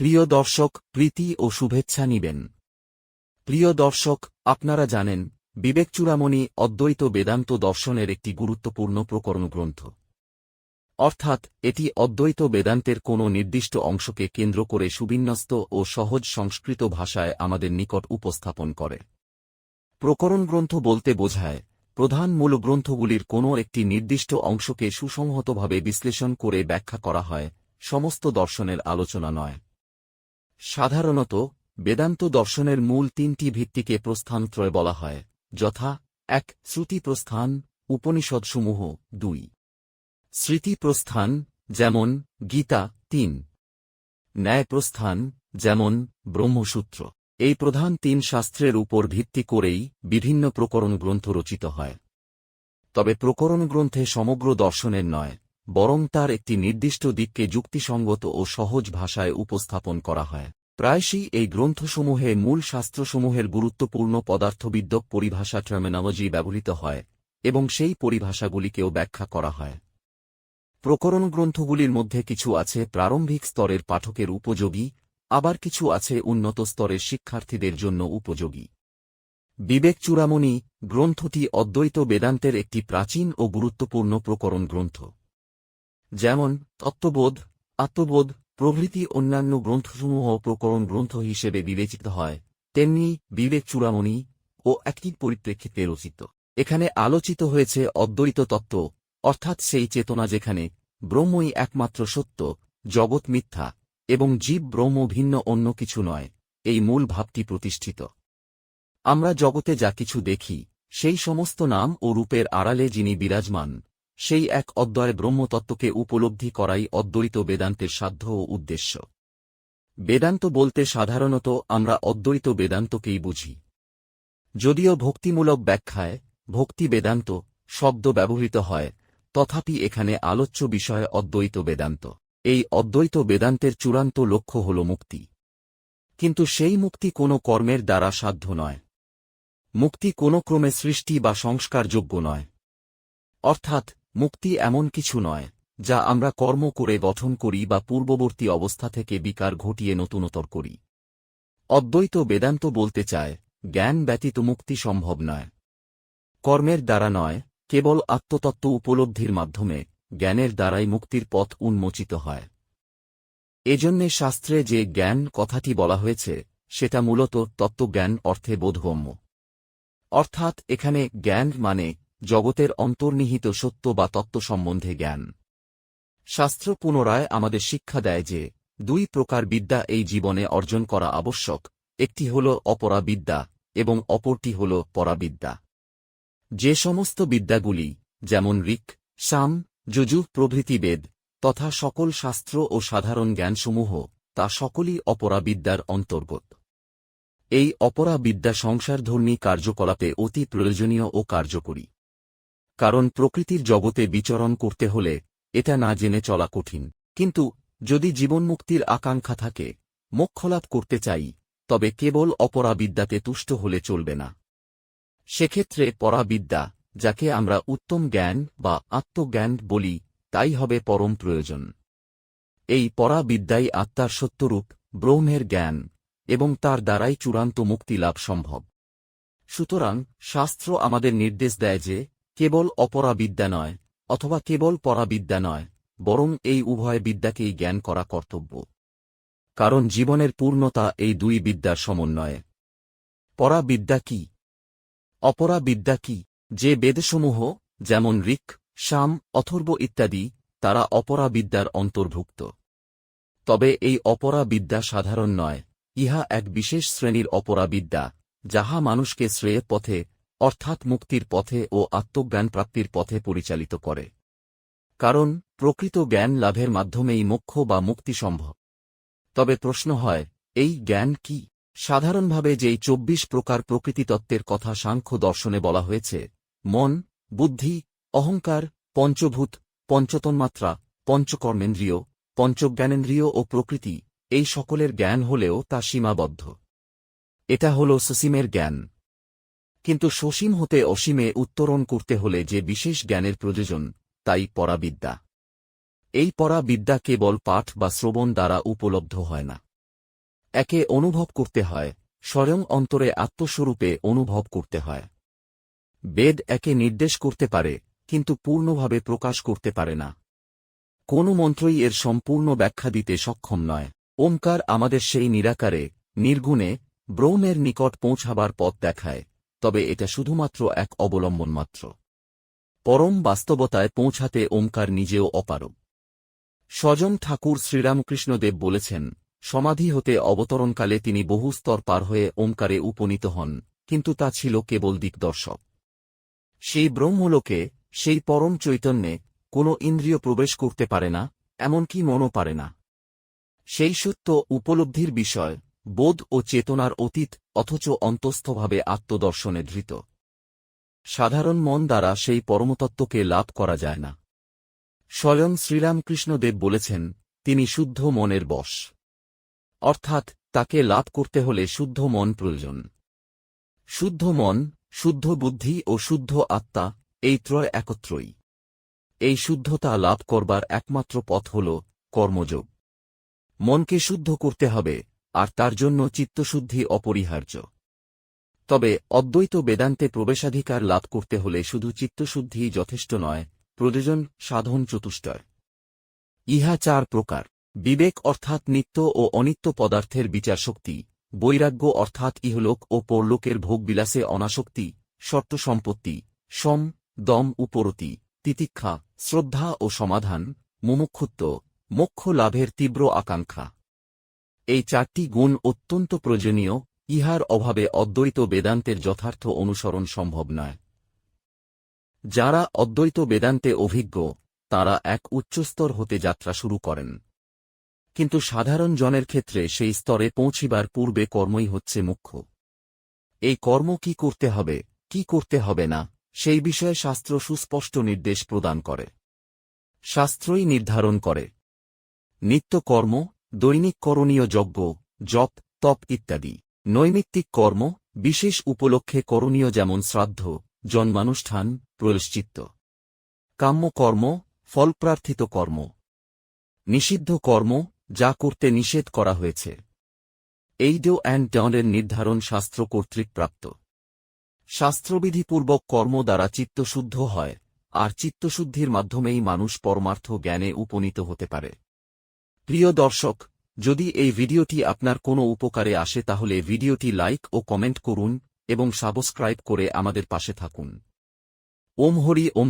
প্রিয় দর্শক, প্রীতি ও শুভেচ্ছা নিবেন। প্রিয় দর্শক, আপনারা জানেন, বিবেক চূড়ামণি অদ্বৈত বেদান্ত দর্শনের একটি গুরুত্বপূর্ণ প্রকরণ গ্রন্থ। অর্থাৎ, এটি অদ্বৈত বেদান্তের কোনো নির্দিষ্ট অংশকে কেন্দ্র করে সুবিন্যস্ত ও সহজ সংস্কৃত ভাষায় আমাদের নিকট উপস্থাপন করে। প্রকরণ গ্রন্থ বলতে বোঝায়, প্রধান মূল গ্রন্থগুলির কোনো একটি নির্দিষ্ট অংশকে সুসংহতভাবে বিশ্লেষণ করে ব্যাখ্যা করা হয়, সমস্ত দর্শনের আলোচনা নয়। সাধারণত, বেদান্ত দর্শনের মূল তিনটি ভিত্তিকে প্রস্থানত্রয় বলা হয়, যথা, এক শ্রুতি প্রস্থান উপনিষদসমূহ, দুই। স্মৃতি প্রস্থান যেমন, গীতা, তিন। ন্যায় প্রস্থান যেমন, ব্রহ্মসূত্র। এই প্রধান তিন শাস্ত্রের উপর ভিত্তি করেই বিভিন্ন প্রকরণ গ্রন্থ রচিত হয়। তবে প্রকরণ গ্রন্থে সমগ্র দর্শনের নয়। বরং তার একটি নির্দিষ্ট দিককে যুক্তিসঙ্গত ও সহজ ভাষায় উপস্থাপন করা হয়। প্রায়শই এই গ্রন্থসমূহে মূল শাস্ত্রসমূহের গুরুত্বপূর্ণ পদার্থবিদ্যক পরিভাষা টার্মিনোলজি ব্যবহৃত হয়, এবং সেই পরিভাষাগুলিকেও ব্যাখ্যা করা হয়। প্রকরণ গ্রন্থগুলির মধ্যে কিছু আছে প্রারম্ভিক স্তরের পাঠকের উপযোগী, আবার কিছু আছে উন্নত স্তরের শিক্ষার্থীদের জন্য উপযোগী। বিবেক চূড়ামণি গ্রন্থটি অদ্বৈত বেদান্তের একটি প্রাচীন ও গুরুত্বপূর্ণ প্রকরণ গ্রন্থ। যেমন, তত্ত্ববোধ, আত্মবোধ, প্রভৃতি অন্যান্য গ্রন্থসমূহ প্রকরণ গ্রন্থ হিসেবে বিবেচিত হয়, তেমনি বিবেক চূড়ামণি ও একটি পরিপ্রেক্ষিতে রচিত। এখানে আলোচিত হয়েছে অদ্বৈত তত্ত্ব, অর্থাৎ সেই চেতনা যেখানে ব্রহ্মই একমাত্র সত্য, জগৎ মিথ্যা এবং জীব ব্রহ্ম ভিন্ন অন্য কিছু নয়, এই মূল ভাবটি প্রতিষ্ঠিত। আমরা জগতে যা কিছু দেখি, সেই সমস্ত নাম ও রূপের আড়ালে যিনি বিরাজমান সেই এক অদ্বয় ব্রহ্মতত্ত্বকে উপলব্ধি করাই অদ্বৈত বেদান্তের সাধ্য ও উদ্দেশ্য। বেদান্ত বলতে সাধারণত আমরা অদ্বৈত বেদান্তকেই বুঝি। যদিও ভক্তিমূলক ব্যাখ্যায় ভক্তি বেদান্ত শব্দ ব্যবহৃত হয়, তথাপি এখানে আলোচ্য বিষয় অদ্বৈত বেদান্ত। এই অদ্বৈত বেদান্তের চূড়ান্ত লক্ষ্য হল মুক্তি। কিন্তু সেই মুক্তি কোনো কর্মের দ্বারা সাধ্য নয়। মুক্তি কোনো ক্রমে সৃষ্টি বা সংস্কারযোগ্য নয়। অর্থাৎ মুক্তি এমন কিছু নয়, যা আমরা কর্ম করে গঠন করি বা পূর্ববর্তী অবস্থা থেকে বিকার ঘটিয়ে নতুনতর করি। অদ্বৈত বেদান্ত বলতে চায়, জ্ঞান ব্যতীত মুক্তি সম্ভব নয়। কর্মের দ্বারা নয়, কেবল আত্মতত্ত্ব উপলব্ধির মাধ্যমে জ্ঞানের দ্বারাই মুক্তির পথ উন্মোচিত হয়। এজন্যে শাস্ত্রে যে জ্ঞান কথাটি বলা হয়েছে, সেটা মূলত তত্ত্বজ্ঞান অর্থে বোধগম্য। অর্থাৎ এখানে জ্ঞান মানে জগতের অন্তর্নিহিত সত্য বা তত্ত্ব সম্বন্ধে জ্ঞান। শাস্ত্র পুনরায় আমাদের শিক্ষা দেয় যে, দুই প্রকার বিদ্যা এই জীবনে অর্জন করা আবশ্যক, একটি হল অপরাবিদ্যা এবং অপরটি হল পরাবিদ্যা। যে সমস্ত বিদ্যাগুলি, যেমন ঋক, সাম, যজু, প্রভৃতি বেদ, তথা সকল শাস্ত্র ও সাধারণ জ্ঞানসমূহ, তা সকলই অপরাবিদ্যার অন্তর্গত। এই অপরাবিদ্যা সংসারধর্মী কার্যকলাপে অতি প্রয়োজনীয় ও কার্যকরী। কারণ প্রকৃতির জগতে বিচরণ করতে হলে এটা না জেনে চলা কঠিন। কিন্তু যদি জীবনমুক্তির আকাঙ্ক্ষা থাকে, মোক্ষলাভ করতে চাই, তবে কেবল অপরাবিদ্যাতে তুষ্ট হলে চলবে না। সেক্ষেত্রে পরাবিদ্যা, যাকে আমরা উত্তম জ্ঞান বা আত্মজ্ঞান বলি, তাই হবে পরম প্রয়োজন। এই পরাবিদ্যাই আত্মার সত্যরূপ, ব্রহ্মের জ্ঞান, এবং তার দ্বারাই চূড়ান্ত মুক্তি লাভ সম্ভব। সুতরাং শাস্ত্র আমাদের নির্দেশ দেয় যে কেবল অপরাবিদ্যা নয়, অথবা কেবল পরাবিদ্যা নয়, বরং এই উভয় বিদ্যাকেই জ্ঞান করা কর্তব্য। কারণ জীবনের পূর্ণতা এই দুই বিদ্যার সমন্বয়ে। পরাবিদ্যা কি? অপরাবিদ্যা কি? যে বেদসমূহ, যেমন ঋক শাম অথর্ব ইত্যাদি, তারা অপরাবিদ্যার অন্তর্ভুক্ত। তবে এই অপরাবিদ্যা সাধারণ নয়, ইহা এক বিশেষ শ্রেণির অপরাবিদ্যা, যাহা মানুষকে শ্রেয়ের পথে অর্থাৎ মুক্তির পথে ও আত্মজ্ঞান প্রাপ্তির পথে পরিচালিত করে। কারণ, প্রকৃত জ্ঞান লাভের মাধ্যমেই মোক্ষ বা মুক্তি সম্ভব। তবে প্রশ্ন হয়, এই জ্ঞান কি? সাধারণভাবে যেই চব্বিশ প্রকার প্রকৃতিতত্ত্বের কথা সাংখ্য দর্শনে বলা হয়েছে, মন, বুদ্ধি, অহংকার, পঞ্চভূত, পঞ্চতন্মাত্রা, পঞ্চকর্মেন্দ্রীয়, পঞ্চজ্ঞানেন্দ্রিয় ও প্রকৃতি, এই সকলের জ্ঞান হলেও তা সীমাবদ্ধ। এটা হল সসীমের জ্ঞান। কিন্তু সসীম হতে অসীমে উত্তরণ করতে হলে যে বিশেষ জ্ঞানের প্রয়োজন, তাই পরাবিদ্যা। এই পরাবিদ্যা কেবল পাঠ বা শ্রবণ দ্বারা উপলব্ধ হয় না। একে অনুভব করতে হয়, স্বয়ং অন্তরে আত্মস্বরূপে অনুভব করতে হয়। বেদ একে নির্দেশ করতে পারে, কিন্তু পূর্ণভাবে প্রকাশ করতে পারে না। কোনো মন্ত্রই এর সম্পূর্ণ ব্যাখ্যা দিতে সক্ষম নয়। ওমকার আমাদের সেই নিরাকারে, নির্গুণে, ব্রহ্মের নিকট পৌঁছাবার পথ দেখায়। তবে এটা শুধুমাত্র এক অবলম্বন মাত্র। পরম বাস্তবতায় পৌঁছাতে ওমকার নিজেও অপারগ। স্বজন ঠাকুর শ্রীরামকৃষ্ণদেব বলেছেন, সমাধি হতে অবতরণকালে তিনি বহু স্তর পার হয়ে ওমকারে উপনীত হন, কিন্তু তা ছিল কেবল দিকদর্শক সেই ব্রহ্মলোকে, সেই পরম চৈতন্যে কোনো ইন্দ্রিয় প্রবেশ করতে পারে না, এমনকি মনও পারে না। সেই সত্য উপলব্ধির বিষয় বোধ ও চেতনার অতীত অথচ অন্তস্থভাবে আত্মদর্শনে ধৃত। সাধারণ মন দ্বারা সেই পরমতত্ত্বকে লাভ করা যায় না। স্বয়ং শ্রীরামকৃষ্ণদেব বলেছেন, তিনি শুদ্ধ মনের বশ। অর্থাৎ তাকে লাভ করতে হলে শুদ্ধ মন প্রয়োজন। শুদ্ধ মন, শুদ্ধ বুদ্ধি ও শুদ্ধ আত্মা, এই ত্রয় একত্রই। এই শুদ্ধতা লাভ করবার একমাত্র পথ হল কর্মযোগ। মনকে শুদ্ধ করতে হবে আর তার জন্য চিত্তশুদ্ধি অপরিহার্য। তবে অদ্বৈত বেদান্তে প্রবেশাধিকার লাভ করতে হলে শুধু চিত্তশুদ্ধি যথেষ্ট নয়, প্রয়োজন সাধন চতুষ্টয় ইহা চার প্রকার। বিবেক অর্থাৎ নিত্য ও অনিত্য পদার্থের বিচারশক্তি, বৈরাগ্য অর্থাৎ ইহলোক ও পরলোকের ভোগবিলাসে অনাসক্তি, শর্ত সম্পত্তি, সম, দম, উপরতি, তিতিক্ষা, শ্রদ্ধা ও সমাধান, মুমুক্ষুত্ব, মোক্ষ লাভের তীব্র আকাঙ্ক্ষা। এই চারটি গুণ অত্যন্ত প্রয়োজনীয়, ইহার অভাবে অদ্বৈত বেদান্তের যথার্থ অনুসরণ সম্ভব নয়। যারা অদ্বৈত বেদান্তে অভিজ্ঞ, তারা এক উচ্চস্তর হতে যাত্রা শুরু করেন। কিন্তু সাধারণ জনের ক্ষেত্রে সেই স্তরে পৌঁছিবার পূর্বে কর্মই হচ্ছে মুখ্য। এই কর্ম কি করতে হবে, কি করতে হবে না, সেই বিষয়ে শাস্ত্র সুস্পষ্ট নির্দেশ প্রদান করে। শাস্ত্রই নির্ধারণ করে। নিত্য কর্ম দৈনিক করণীয় যজ্ঞ, জপ, তপ ইত্যাদি। নৈমিত্তিক কর্ম, বিশেষ উপলক্ষে করণীয় যেমন শ্রাদ্ধ, জন্মানুষ্ঠান প্রয়শ্চিত্ত কাম্যকর্ম ফলপ্রার্থিত কর্ম। নিষিদ্ধ কর্ম, যা করতে নিষেধ করা হয়েছে। এই ডো অ্যান্ড ডনের নির্ধারণ শাস্ত্র কর্তৃক প্রাপ্ত। শাস্ত্রবিধিপূর্বক কর্ম দ্বারা চিত্তশুদ্ধ হয়, আর চিত্তশুদ্ধির মাধ্যমেই মানুষ পরমার্থ জ্ঞানে উপনীত হতে পারে। প্রিয় দর্শক, যদি এই ভিডিওটি আপনার কোনো উপকারে আসে তাহলে ভিডিওটি লাইক ও কমেন্ট করুন এবং সাবস্ক্রাইব করে আমাদের পাশে থাকুন। ওম হরি ওম।